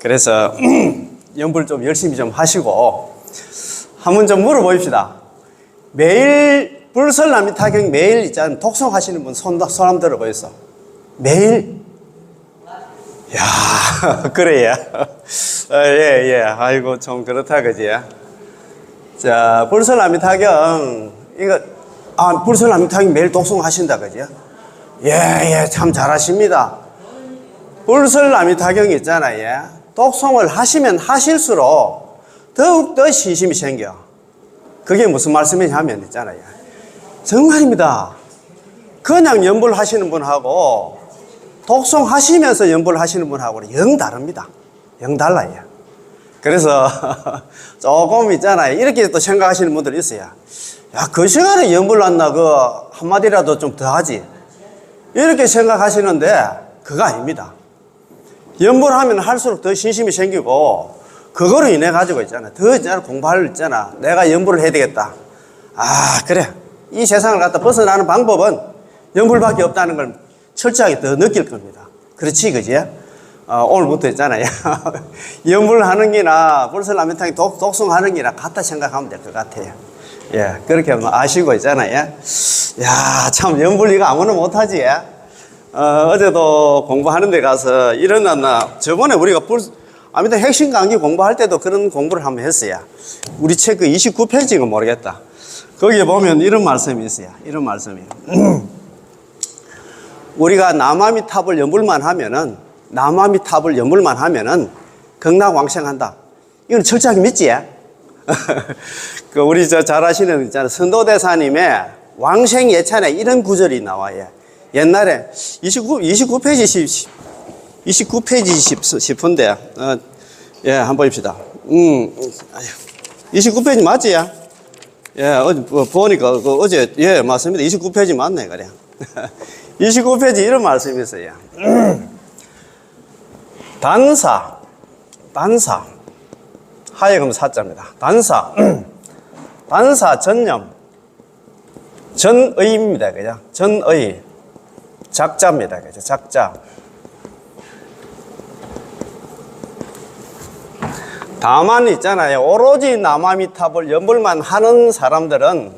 그래서 연불 좀 열심히 좀 하시고 한번 좀 물어봅시다. 매일 불설남이 타경 매일 있잖아요. 독송하시는 분 손, 손 한번 들어보겠어. 매일? 야 그래요. 어, 예, 예. 아이고, 좀 그렇다, 그지? 자, 불설남이 타경, 이거, 아, 불설남이 타경 매일 독송하신다, 그지? 예, 예, 참 잘하십니다. 불설남이 타경이 있잖아요. 예. 독송을 하시면 하실수록 더욱더 신심이 생겨. 그게 무슨 말씀이냐면 있잖아요. 정말입니다. 그냥 연불 하시는 분하고 독송 하시면서 연불 하시는 분하고는 영 다릅니다. 영 달라요. 그래서 조금 있잖아요. 이렇게 또 생각하시는 분들이 있어요. 야, 그 시간에 연불 났나, 그 한마디라도 좀 더 하지. 이렇게 생각하시는데 그거 아닙니다. 연불하면 할수록 더 신심이 생기고 그거로 인해 가지고 있잖아. 더 있잖아. 공부할 있잖아. 내가 연불을 해야 되겠다. 아, 그래. 이 세상을 갖다 벗어나는 방법은 연불밖에 없다는 걸 철저하게 더 느낄 겁니다. 그렇지, 그지? 어, 오늘부터 있잖아요. 연불 하는 기나 불설라면탕이 독, 독송하는 기나 같다 생각하면 될 것 같아요. 예, 그렇게 한번 아시고 있잖아요. 야, 참, 연불 이거 아무나 못하지. 예? 어, 어제도 공부하는 데 가서 일어났나, 저번에 우리가 불, 아무튼 핵심 강의 공부할 때도 그런 공부를 한번 했어요. 우리 책 그 29페이지가 모르겠다. 거기에 보면 이런 말씀이 있어요. 이런 말씀이. 우리가 남아미 탑을 연불만 하면은, 남아미 탑을 연불만 하면은, 극락 왕생한다. 이건 철저하게 믿지? 그 우리 저 잘 아시는 있잖아요. 선도대사님의 왕생 예찬에 이런 구절이 나와요. 옛날에 29, 29페이지 10, 29페이지 10, 10분데, 어, 예, 한번 봅시다. 음, 아휴, 29페이지 맞지? 예, 어제 보- 보니까 그 어제, 예, 맞습니다. 29페이지 맞네, 그래. 29페이지 이런 말씀이 있어요. 단사, 단사, 하여금 사자입니다. 단사, 단사 전념, 전의입니다. 그죠? 전의. 작자입니다. 그죠? 작자. 다만 있잖아요. 오로지 남아미탑을 연불만 하는 사람들은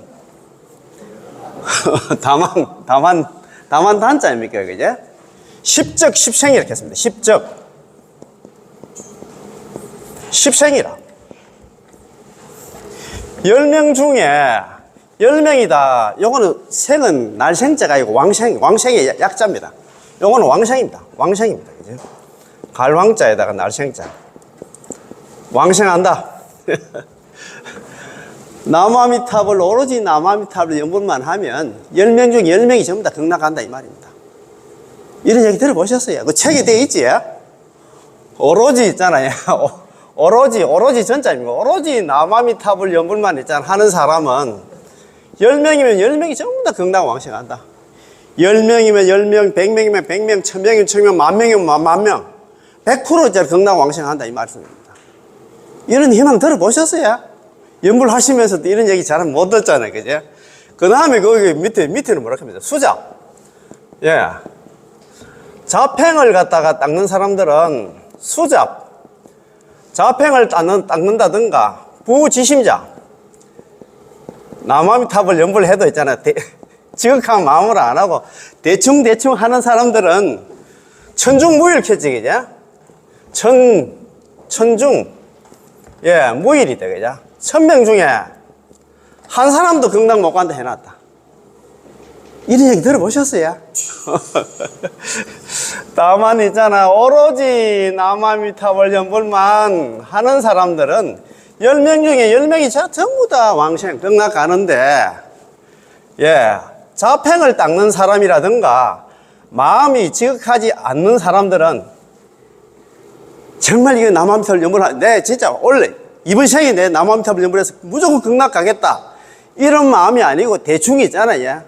다만, 다만, 다만 단자 입니까? 그죠? 십적, 십생 이렇게 했습니다. 십적. 십생이라. 열 명 중에 열 명이다. 요거는 생은 날생자가 아니고 왕생, 왕생의 약자입니다. 요거는 왕생입니다. 왕생입니다. 그죠? 갈왕자에다가 날생자. 왕생한다. 남아미탑을 오로지 남아미탑을 연분만 하면 열 명 중 열 명이 전부 다 극락한다 이 말입니다. 이런 얘기 들어보셨어요? 그 책에 되어 있지? 오로지 있잖아요. 오로지, 오로지 전자입니다. 오로지 남아미탑을 연불만 있잖아. 하는 사람은 10명이면 10명이 전부 다 극락 왕생한다. 10명이면 10명, 100명이면 100명, 1000명이면 1000명, 만명이면 만, 만명. 100%짜리 극락 왕생한다. 이 말씀입니다. 이런 희망 들어보셨어요? 연불 하시면서도 이런 얘기 잘 못 듣잖아요. 그죠? 그 다음에 거기 밑에, 밑에는 뭐라 합니다. 수작. 예. 자팽을 갖다가 닦는 사람들은 수잡, 자팽을 닦는, 닦는다든가 부지심자, 남아미탑을 연불 해도 있잖아요. 대, 지극한 마음으로 안 하고 대충 대충 하는 사람들은 천중무일캐직이죠. 천, 천중, 예, 무일이다, 그죠? 천명 중에 한 사람도 극락 못 간다 해놨다. 이런 얘기 들어보셨어요? 다만 있잖아 오로지 남아미탑을 연불만 하는 사람들은 10명 중에 10명이 전부 다 왕생 극락 가는데 예 자팽을 닦는 사람이라든가 마음이 지극하지 않는 사람들은 정말 이거 남아미탑을 연불하 내 진짜 원래 이번 생에 내 남아미탑을 연불해서 무조건 극락 가겠다 이런 마음이 아니고 대충 있잖아요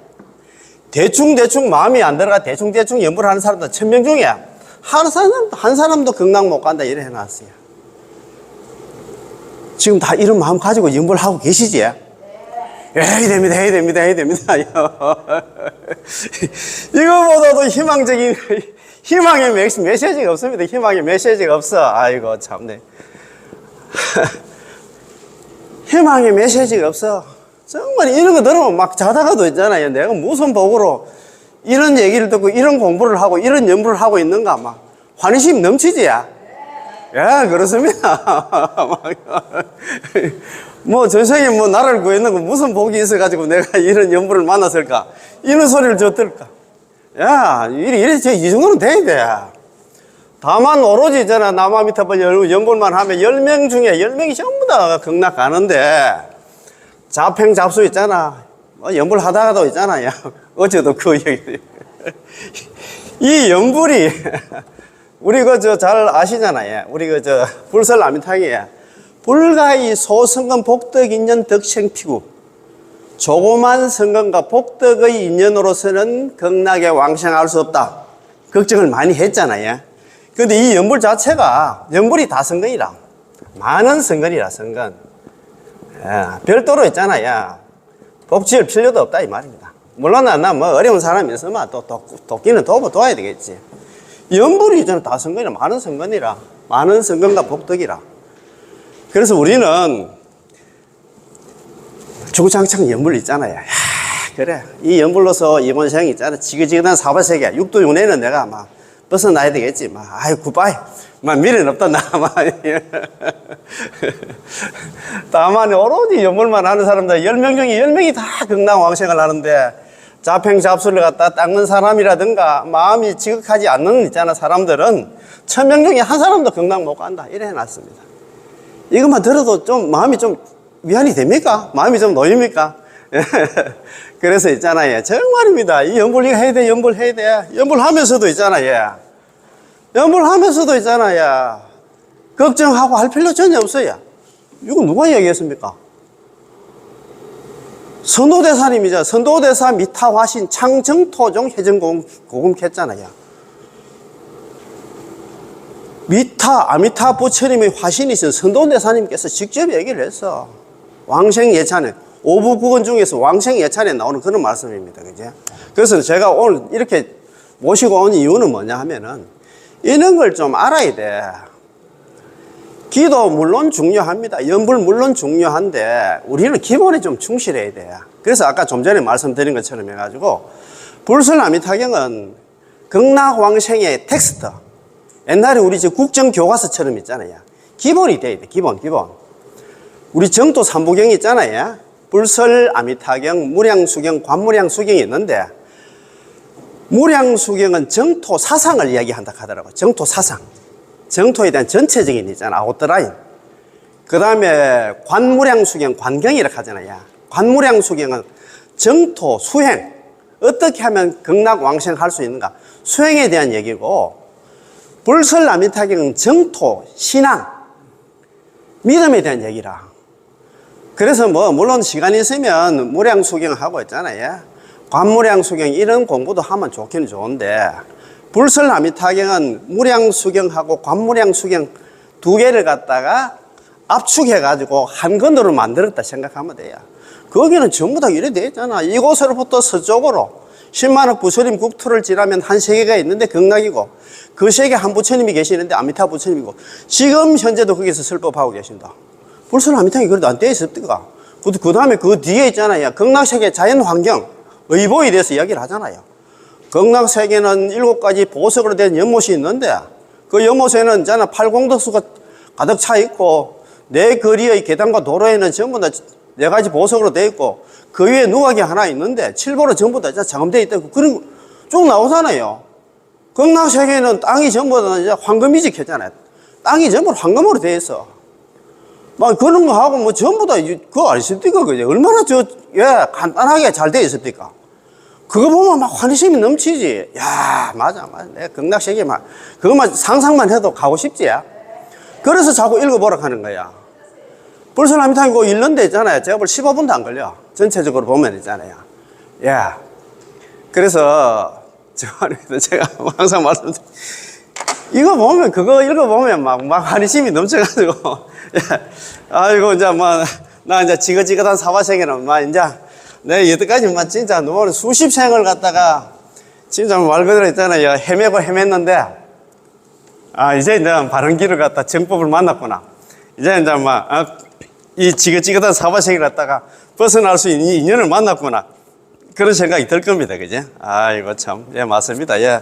대충 대충 마음이 안 들어가 대충 대충 연불하는 사람도 천명 중에 한 사람, 한 사람도 극락 못 간다 이래 해놨어요. 지금 다 이런 마음 가지고 연불하고 계시지? 해야 됩니다, 해야 됩니다, 해야 됩니다. 이거보다도 희망적인 희망의 메- 메시지가 없습니다. 희망의 메시지가 없어. 아이고, 참네. 희망의 메시지가 없어. 정말 이런 거 들으면 막 자다가도 있잖아요. 내가 무슨 복으로 이런 얘기를 듣고 이런 공부를 하고 이런 연구를 하고 있는가 막 환희심 넘치지 야. 예, 그렇습니다. 뭐 전생에 뭐 나를 구했는 거 무슨 복이 있어가지고 내가 이런 연부를 만났을까? 이런 소리를 듣을까? 야, 이래, 이래, 저, 이 정도는 돼야 돼. 다만 오로지 있잖아. 남아 밑에 연불만 하면 10명 중에 10명이 전부 다 극락 가는데 잡행 잡수 있잖아. 뭐 연불 하다가도 있잖아. 야, 어제도 그 얘기. 이 연불이 우리 그 저 잘 아시잖아요. 우리 그 저 불설 아미탕이에 불가이 소성근 복덕 인연 덕생피구 조그만 성근과 복덕의 인연으로서는 극락에 왕생할 수 없다. 걱정을 많이 했잖아요. 근데 이 연불 자체가 연불이 다 성근이라 많은 성근이라 성근. 예, 별도로 있잖아요. 복지할 필요도 없다 이 말입니다. 물론 나뭐 어려운 사람이 있으면 또 도, 도끼는 도고 도와야 되겠지. 연불이 있잖아 다 성근이라 많은 성근이라 많은 성근과 복덕이라. 그래서 우리는 주구장창 연불 있잖아요. 야, 그래 이 연불로서 이번 생 있잖아 지긋지긋한 사바세계 육도 윤회는 내가 막 벗어나야 되겠지. 막 아이 굿바이. 막 미련 없다 나만. 다만 오로지 연불만 하는 사람들 10명 중에 10명이 다 극락 왕생을 하는데 자팽 잡수를 갖다 닦는 사람이라든가 마음이 지극하지 않는 있잖아 사람들은 천명 중에 한 사람도 극락 못 간다 이래 해놨습니다. 이것만 들어도 좀 마음이 좀 위안이 됩니까? 마음이 좀 놓입니까? 그래서 있잖아요. 정말입니다. 이 연불 이거 해야 돼, 연불 해야 돼. 연불 하면서도 있잖아요. 연불 하면서도 있잖아요. 걱정하고 할 필요 전혀 없어요. 이거 누가 얘기했습니까? 선도대사님이죠. 선도대사 미타화신 창정토종 해전고금 했잖아요. 미타, 아미타 부처님의 화신이신 선도대사님께서 직접 얘기를 했어. 왕생 예찬에, 오부국원 중에서 왕생 예찬에 나오는 그런 말씀입니다. 그죠? 그래서 제가 오늘 이렇게 모시고 온 이유는 뭐냐 하면은, 이런 걸 좀 알아야 돼. 기도 물론 중요합니다. 연불 물론 중요한데, 우리는 기본에 좀 충실해야 돼. 그래서 아까 좀 전에 말씀드린 것처럼 해가지고, 불설아미타경은 극락왕생의 텍스트, 옛날에 우리 저 국정교과서처럼 있잖아요. 기본이 돼야 돼, 기본, 기본. 우리 정도 삼부경이 있잖아요. 불설, 아미타경, 무량수경, 관무량수경이 있는데, 무량수경은 정토 사상을 이야기한다 하더라고요. 정토 사상. 정토에 대한 전체적인 있잖아, 아웃라인. 그 다음에 관무량 수경, 관경이라고 하잖아요. 관무량 수경은 정토, 수행. 어떻게 하면 극락 왕생할 수 있는가. 수행에 대한 얘기고, 불설나미타경은 정토, 신앙, 믿음에 대한 얘기라. 그래서 뭐, 물론 시간이 있으면 무량 수경하고 있잖아요. 관무량 수경 이런 공부도 하면 좋기는 좋은데, 불설나미 타경은 무량수경하고 관무량수경 두 개를 갖다가 압축해가지고 한 건으로 만들었다 생각하면 돼요. 거기는 전부 다 이래 돼 있잖아. 이곳으로부터 서쪽으로 10만억 부처님 국토를 지나면 한 세계가 있는데 극락이고 그 세계 한 부처님이 계시는데 아미타 부처님이고 지금 현재도 거기서 설법하고 계신다. 불설 아미타이 그래도 안 떼어 있었던가. 그 다음에 그 뒤에 있잖아요. 극락세계 자연환경, 의보에 대해서 이야기를 하잖아요. 극락세계는 일곱 가지 보석으로 된 연못이 있는데 그 연못에는 있잖아 팔공덕수가 가득 차 있고 내 거리의 계단과 도로에는 전부 다 네 가지 보석으로 되어 있고 그 위에 누각이 하나 있는데 칠보로 전부 다 장엄되어 있다고 그런 쭉 나오잖아요. 극락세계는 땅이 전부 다 이제 황금이직 했잖아요. 땅이 전부 황금으로 되어 있어. 막 그런 거 하고 뭐 전부 다 이- 그거 아십니까? 그죠? 얼마나 저, 예, 간단하게 잘 되어 있습니까? 그거 보면 막 환희심이 넘치지. 야, 맞아, 맞아. 내 극락세계 막, 그것만 상상만 해도 가고 싶지. 그래서 자꾸 읽어보라 하는 거야. 벌써 남이탕이고 읽는 데 있잖아요. 제가 볼 15분도 안 걸려. 전체적으로 보면 있잖아요. 예. 그래서, 저, 제가 항상 말씀, 이거 보면, 그거 읽어보면 막, 막 환희심이 넘쳐가지고, 예. 아이고, 이제 뭐, 나 이제 지긋지긋한 사바생에는 막, 이제, 내 여태까지 막 진짜 너무 수십 생을 갖다가 진짜 말 그대로 있잖아요. 헤매고 헤맸는데, 아, 이제 이제 바른 길을 갖다 정법을 만났구나. 이제 이제 막, 아, 이 지긋지긋한 사바세계를 갖다가 벗어날 수 있는 인연을 만났구나. 그런 생각이 들 겁니다. 그죠? 아이고, 참. 예, 맞습니다. 예.